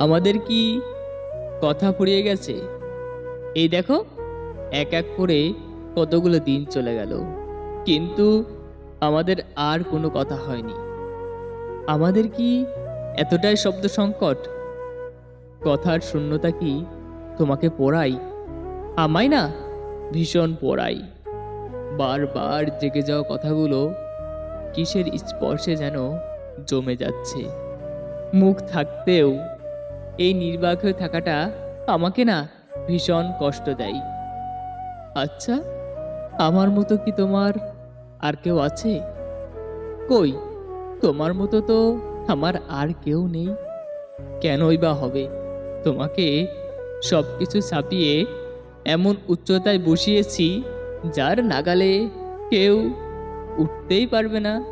আমাদের কি কথা ফুরিয়ে গেছে? এই দেখো, এক এক করে কতগুলো দিন চলে গেল। কিন্তু আমাদের আর কোনো কথা হয়নি। আমাদের কি এতটাই শব্দ সংকট? কথার শূন্যতা কি তোমাকে পড়াই? আমায় না, ভীষণ পড়াই। বারবার জেগে যাওয়া কথাগুলো কিসের স্পর্শে যেন জমে যাচ্ছে। মুখ থাকতেও এই নির্বাক হয়ে থাকাটা আমাকে না ভীষণ কষ্ট দেয়। আচ্ছা আমার মতো কি তোমার আর কেউ আছে? কই, তোমার মতো তো আমার আর কেউ নেই। কেনই বা হবে? তোমাকে সব কিছু ছাপিয়ে এমন উচ্চতায় বসিয়েছি, যার নাগালে কেউ উঠতেই পারবে না।